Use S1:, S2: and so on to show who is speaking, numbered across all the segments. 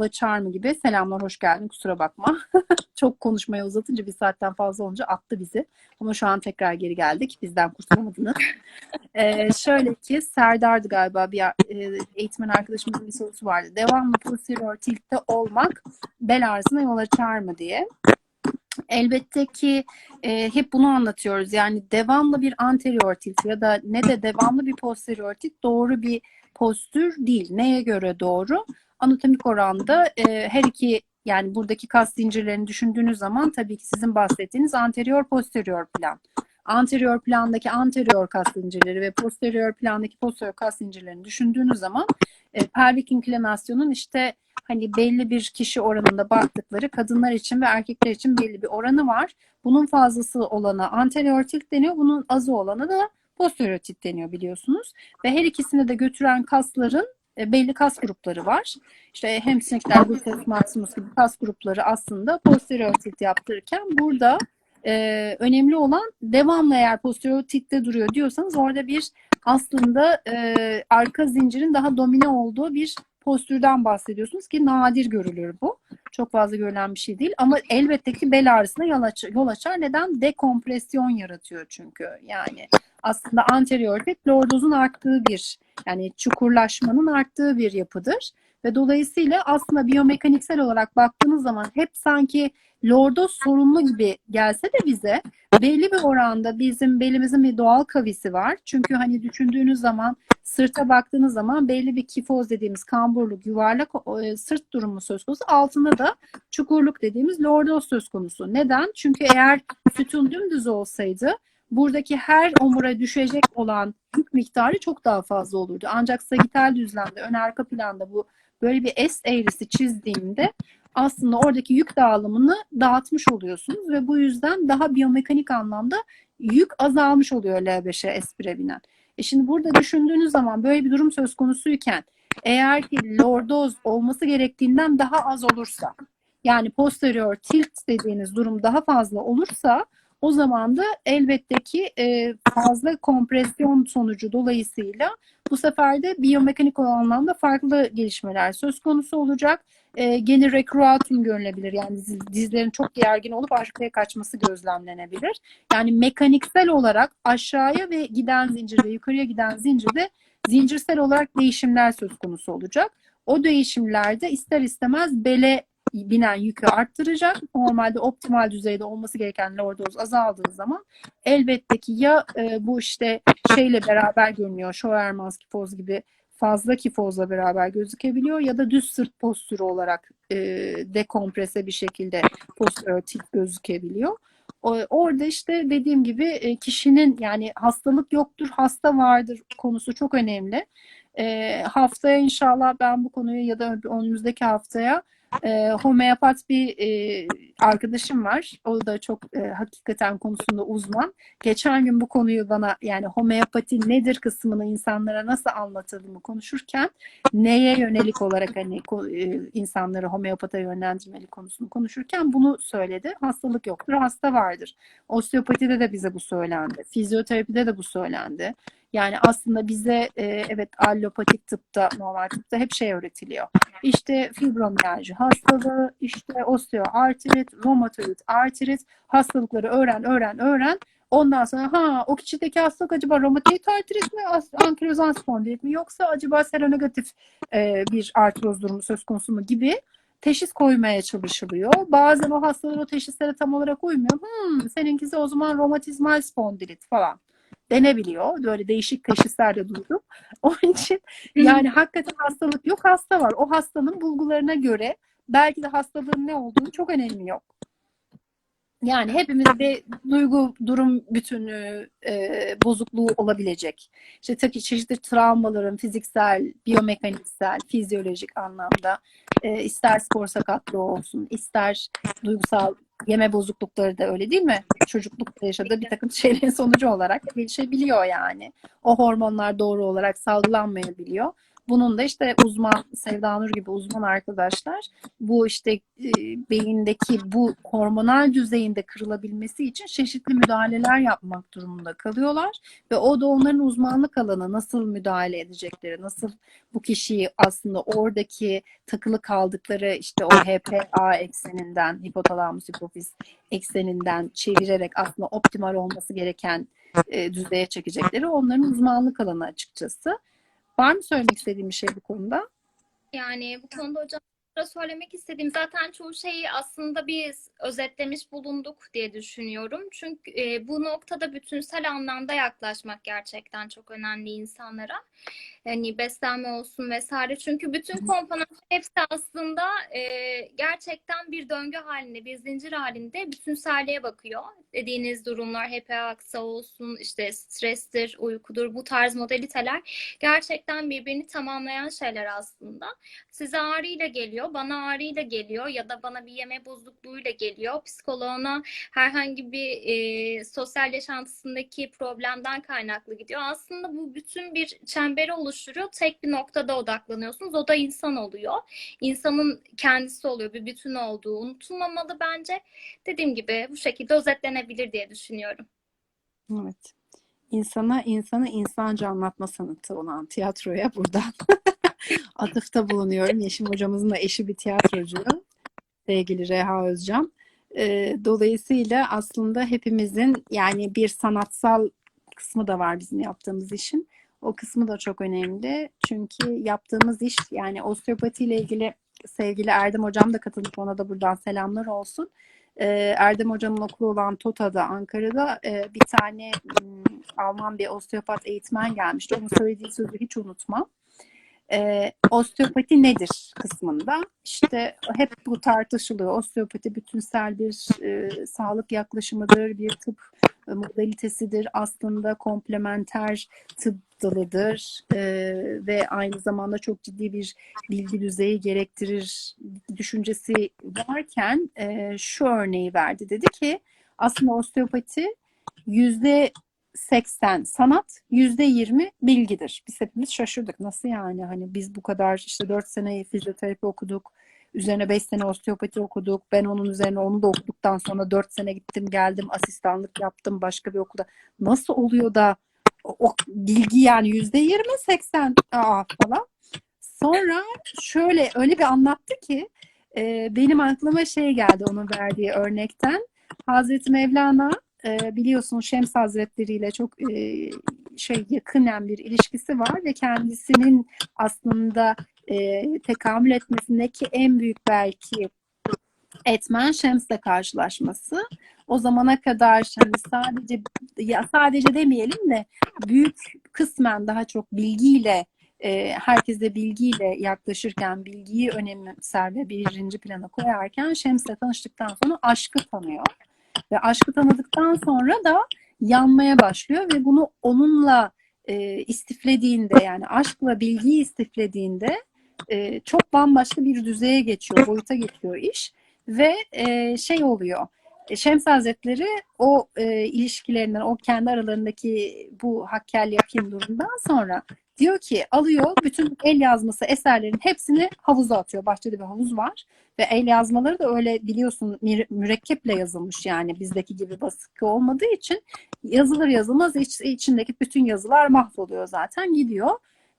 S1: yola çağırma gibi. Selamlar, hoş geldin. Kusura bakma. Çok konuşmaya uzatınca bir saatten fazla olunca attı bizi. Ama şu an tekrar geri geldik. Bizden kurtulamadınız. Ee, şöyle ki Serdar'dı galiba bir e, eğitmen arkadaşımızın bir sorusu vardı. Devamlı posterior tiltte olmak bel ağrısına yol açar mı diye. Elbette ki e, hep bunu anlatıyoruz. Yani devamlı bir anterior tilt ya da ne de devamlı bir posterior tilt doğru bir postür değil. Neye göre doğru? Anatomik oranda e, her iki yani buradaki kas zincirlerini düşündüğünüz zaman tabii ki sizin bahsettiğiniz anterior posterior plan. Anterior plandaki anterior kas zincirleri ve posterior plandaki posterior kas zincirlerini düşündüğünüz zaman e, pelvik inklinasyonun işte hani belli bir kişi oranında baktıkları kadınlar için ve erkekler için belli bir oranı var. Bunun fazlası olana anterior tilt deniyor. Bunun azı olana da posterior tilt deniyor biliyorsunuz. Ve her ikisini de götüren kasların belli kas grupları var. İşte hem sinekler, gluteus maximus gibi kas grupları aslında posterior tilt yaptırırken burada e, önemli olan devamlı eğer posterior tiltte duruyor diyorsanız orada bir aslında e, arka zincirin daha domine olduğu bir postürden bahsediyorsunuz ki nadir görülür bu. Çok fazla görülen bir şey değil ama elbette ki bel ağrısına. Yol açar. Neden? Dekompresyon yaratıyor çünkü. Yani aslında anterior tilt lordozun arttığı bir yani çukurlaşmanın arttığı bir yapıdır. Ve dolayısıyla aslında biyomekaniksel olarak baktığınız zaman hep sanki lordoz sorunlu gibi gelse de bize belli bir oranda bizim belimizin bir doğal kavisi var. Çünkü hani düşündüğünüz zaman sırta baktığınız zaman belli bir kifoz dediğimiz kamburluk, yuvarlak e, sırt durumu söz konusu. Altında da çukurluk dediğimiz lordoz söz konusu. Neden? Çünkü eğer sütun dümdüz olsaydı buradaki her omura düşecek olan yük miktarı çok daha fazla olurdu. Ancak sagital düzlemde, ön arka planda bu böyle bir S eğrisi çizdiğimde aslında oradaki yük dağılımını dağıtmış oluyorsunuz ve bu yüzden daha biyomekanik anlamda yük azalmış oluyor L5'e S1'e binen. E şimdi burada düşündüğünüz zaman böyle bir durum söz konusuyken eğer ki lordoz olması gerektiğinden daha az olursa yani posterior tilt dediğiniz durum daha fazla olursa o zaman da elbette ki e, fazla kompresyon sonucu dolayısıyla bu sefer de biyomekanik anlamda farklı gelişmeler söz konusu olacak. E, geni rekruatum görülebilir. Yani diz, dizlerin çok gergin olup arkaya kaçması gözlemlenebilir. Yani mekaniksel olarak aşağıya ve giden zincirde, yukarıya giden zincirde zincirsel olarak değişimler söz konusu olacak. O değişimlerde ister istemez bele binen yükü arttıracak. Normalde optimal düzeyde olması gereken lordoz azaldığı zaman elbette ki ya e, bu işte şeyle beraber görünüyor. Scheuermann's kifoz gibi fazla kifozla beraber gözükebiliyor ya da düz sırt postürü olarak e, dekomprese bir şekilde postürü tip gözükebiliyor. Orada işte dediğim gibi e, kişinin yani hastalık yoktur, hasta vardır konusu çok önemli. E, haftaya inşallah ben bu konuyu ya da önümüzdeki haftaya e, homeopat bir e, arkadaşım var. O da çok e, hakikaten konusunda uzman. Geçen gün bu konuyu bana yani homeopati nedir kısmını insanlara nasıl anlatıldığımı konuşurken neye yönelik olarak hani e, insanları homeopata yönlendirmeli konusunu konuşurken bunu söyledi. Hastalık yoktur, hasta vardır. Osteopatide de bize bu söylendi. Fizyoterapide de bu söylendi. Yani aslında bize e, evet allopatik tıpta, normal tıpta hep şey öğretiliyor. İşte fibromiyalji hastalığı, işte osteoartrit, romatoid artrit hastalıkları öğren, öğren, öğren. Ondan sonra ha o kişideki hastalık acaba romatoid artrit mi, ankilozan spondilit mi yoksa acaba seronegatif e, bir artroz durumu söz konusu mu gibi teşhis koymaya çalışılıyor. Bazen o hastalar o teşhislere tam olarak uymuyor. Hmm, seninkisi o zaman romatizmal spondilit falan denebiliyor. Böyle değişik teşhisler de duydum. Onun için yani hakikaten hastalık yok hasta var. O hastanın bulgularına göre belki de hastalığın ne olduğunu çok önemi yok. Yani hepimizde duygu durum bütünü e, bozukluğu olabilecek. İşte tabii çeşitli travmaların fiziksel, biyomekaniksel, fizyolojik anlamda e, ister spor sakatlığı olsun, ister duygusal yeme bozuklukları da öyle değil mi? Çocuklukta yaşadığı bir takım şeylerin sonucu olarak gelişebiliyor yani. O hormonlar doğru olarak salgılanmayabiliyor. Bunun da işte uzman Sevda Nur gibi uzman arkadaşlar bu işte e, beyindeki bu hormonal düzeyinde kırılabilmesi için çeşitli müdahaleler yapmak durumunda kalıyorlar ve o da onların uzmanlık alanı nasıl müdahale edecekleri, nasıl bu kişiyi aslında oradaki takılı kaldıkları işte o HPA ekseninden, hipotalamus hipofiz ekseninden çevirerek aslında optimal olması gereken e, düzeye çekecekleri onların uzmanlık alanı açıkçası. Var mı söylemek istediğim bir şey bu konuda?
S2: Yani bu konuda hocam söylemek istediğim zaten çoğu şeyi aslında biz özetlemiş bulunduk diye düşünüyorum. Çünkü e, bu noktada bütünsel anlamda yaklaşmak gerçekten çok önemli insanlara. Yani beslenme olsun vesaire. Çünkü bütün komponentler hepsi aslında e, gerçekten bir döngü halinde, bir zincir halinde bütünselliğe bakıyor. Dediğiniz durumlar HPA aksa olsun, işte strestir, uykudur, bu tarz modaliteler gerçekten birbirini tamamlayan şeyler aslında. Size ağrıyla geliyor, bana ağrıyla geliyor ya da bana bir yeme bozukluğuyla geliyor. Psikoloğuna herhangi bir e, sosyal yaşantısındaki problemden kaynaklı gidiyor. Aslında bu bütün bir çemberi oluşturuyor. Tek bir noktada odaklanıyorsunuz. O da insan oluyor. İnsanın kendisi oluyor. Bir bütün olduğu unutulmamalı bence. Dediğim gibi bu şekilde özetlenebilir diye düşünüyorum.
S1: Evet. İnsana insanı insanca anlatma sanatı olan tiyatroya buradan atıfta bulunuyorum. Yeşim hocamızın da eşi bir tiyatrocu. Sevgili Reha Özcan. Ee, dolayısıyla aslında hepimizin yani bir sanatsal kısmı da var bizim yaptığımız işin. O kısmı da çok önemli. Çünkü yaptığımız iş yani osteopati ile ilgili sevgili Erdem hocam da katılıp ona da buradan selamlar olsun. Ee, Erdem hocamın okulu olan TOTA'da Ankara'da e, bir tane Alman bir osteopat eğitmen gelmişti. Onun söylediği sözü hiç unutmam e, osteopati nedir kısmında işte hep bu tartışılıyor. Osteopati bütünsel bir e, sağlık yaklaşımıdır, bir tıp modalitesidir. Aslında komplementer tıp dalıdır e, ve aynı zamanda çok ciddi bir bilgi düzeyi gerektirir düşüncesi varken e, şu örneği verdi. Dedi ki aslında osteopati yüzde 80 sanat, yüzde 20 bilgidir. Biz hepimiz şaşırdık. Nasıl yani? Hani biz bu kadar işte 4 sene fizyoterapi okuduk. Üzerine 5 sene osteopati okuduk. Ben onun üzerine onu da okuduktan sonra 4 sene gittim geldim asistanlık yaptım başka bir okulda. Nasıl oluyor da o, o bilgi yani yüzde 20 80 aa falan. Sonra şöyle öyle bir anlattı ki e, benim aklıma şey geldi onun verdiği örnekten. Hazreti Mevlana e, biliyorsunuz Şems Hazretleri ile çok e, şey yakınen bir ilişkisi var ve kendisinin aslında e, tekamül etmesindeki en büyük belki etmen Şems'le karşılaşması. O zamana kadar hani sadece ya sadece demeyelim de büyük kısmen daha çok bilgiyle e, herkese bilgiyle yaklaşırken bilgiyi önemser ve birinci plana koyarken Şems'le tanıştıktan sonra aşkı tanıyor. Ve aşkı tanıdıktan sonra da yanmaya başlıyor ve bunu onunla e, istiflediğinde yani aşkla bilgiyi istiflediğinde e, çok bambaşka bir düzeye geçiyor, boyuta geçiyor iş ve e, şey oluyor. E, Şems Hazretleri o e, ilişkilerinden, o kendi aralarındaki bu hakkel yakin durumdan sonra diyor ki alıyor bütün el yazması eserlerin hepsini havuza atıyor. Bahçede bir havuz var ve el yazmaları da öyle biliyorsun mürekkeple yazılmış yani bizdeki gibi baskı olmadığı için yazılır yazılmaz iç, içindeki bütün yazılar mahvoluyor zaten gidiyor.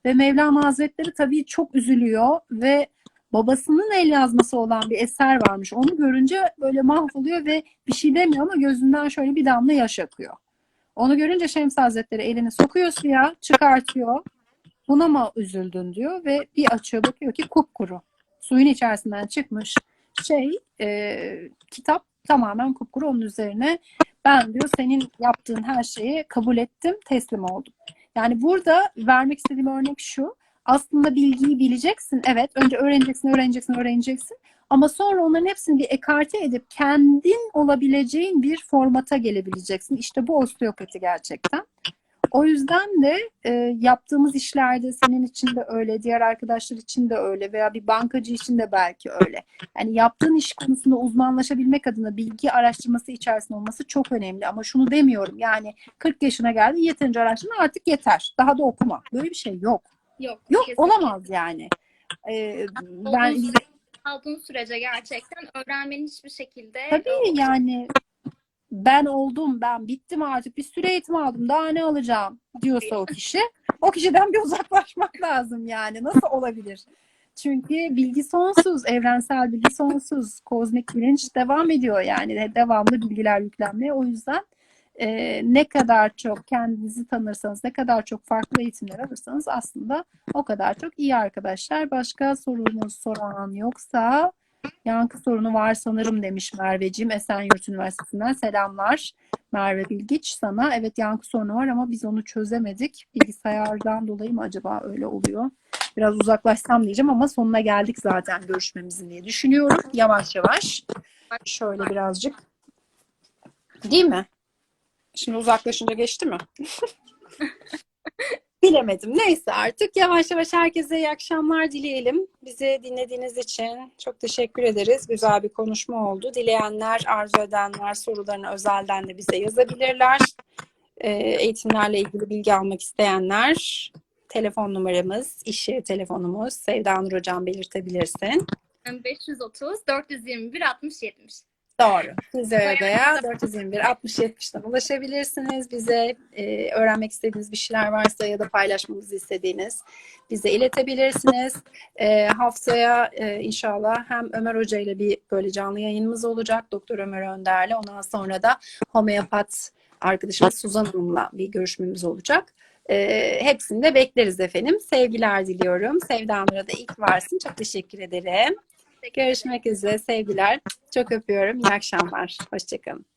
S1: Ve Mevlana Hazretleri tabii çok üzülüyor ve babasının el yazması olan bir eser varmış. Onu görünce böyle mahvoluyor ve bir şey demiyor ama gözünden şöyle bir damla yaş akıyor. Onu görünce Şems Hazretleri elini sokuyor suya, çıkartıyor. Buna mı üzüldün diyor ve bir açıyor bakıyor ki kupkuru. Suyun içerisinden çıkmış şey e, kitap tamamen kupkuru onun üzerine ben diyor senin yaptığın her şeyi kabul ettim teslim oldum. Yani burada vermek istediğim örnek şu aslında bilgiyi bileceksin evet önce öğreneceksin öğreneceksin öğreneceksin ama sonra onların hepsini bir ekarte edip kendin olabileceğin bir formata gelebileceksin. İşte bu osteopati gerçekten. O yüzden de e, yaptığımız işlerde senin için de öyle, diğer arkadaşlar için de öyle veya bir bankacı için de belki öyle. Yani yaptığın iş konusunda uzmanlaşabilmek adına bilgi araştırması içerisinde olması çok önemli. Ama şunu demiyorum yani 40 yaşına geldin yeterince araştırma artık yeter. Daha da okuma. Böyle bir şey yok.
S2: Yok.
S1: Yok
S2: kesinlikle.
S1: olamaz yani. Ee, ben
S2: aldığın sürece gerçekten öğrenmenin hiçbir şekilde
S1: tabii yani ben oldum, ben bittim artık bir sürü eğitim aldım daha ne alacağım diyorsa o kişi o kişiden bir uzaklaşmak lazım yani nasıl olabilir? Çünkü bilgi sonsuz, evrensel bilgi sonsuz, kozmik bilinç devam ediyor yani devamlı bilgiler yüklenmeye. O yüzden e, ne kadar çok kendinizi tanırsanız, ne kadar çok farklı eğitimler alırsanız aslında o kadar çok iyi arkadaşlar. Başka sorunuz soran yoksa yankı sorunu var sanırım demiş Merveciğim Esenyurt Üniversitesi'nden. Selamlar Merve Bilgiç sana. Evet yankı sorunu var ama biz onu çözemedik. Bilgisayardan dolayı mı acaba öyle oluyor? Biraz uzaklaşsam diyeceğim ama sonuna geldik zaten görüşmemizin diye düşünüyorum. Yavaş yavaş. Şöyle birazcık. Değil mi? Şimdi uzaklaşınca geçti mi? Bilemedim. Neyse artık yavaş yavaş herkese iyi akşamlar dileyelim. Bizi dinlediğiniz için çok teşekkür ederiz. Güzel bir konuşma oldu. Dileyenler, arzu edenler sorularını özelden de bize yazabilirler. Ee, eğitimlerle ilgili bilgi almak isteyenler telefon numaramız, iş yeri telefonumuz. Sevda Nur Hocam belirtebilirsin.
S2: 530 421 60 70.
S1: Doğru. Bize odaya 421 60 70'ten ulaşabilirsiniz. Bize e, öğrenmek istediğiniz bir şeyler varsa ya da paylaşmamızı istediğiniz bize iletebilirsiniz. E, haftaya e, inşallah hem Ömer Hoca ile bir böyle canlı yayınımız olacak. Doktor Ömer Önder'le. Ondan sonra da homeopat arkadaşımız Suzan Hanım'la bir görüşmemiz olacak. E, hepsini de bekleriz efendim. Sevgiler diliyorum. Sevda Nur'a da ilk varsın. Çok teşekkür ederim. Görüşmek üzere. Sevgiler. Çok öpüyorum. İyi akşamlar. Hoşçakalın.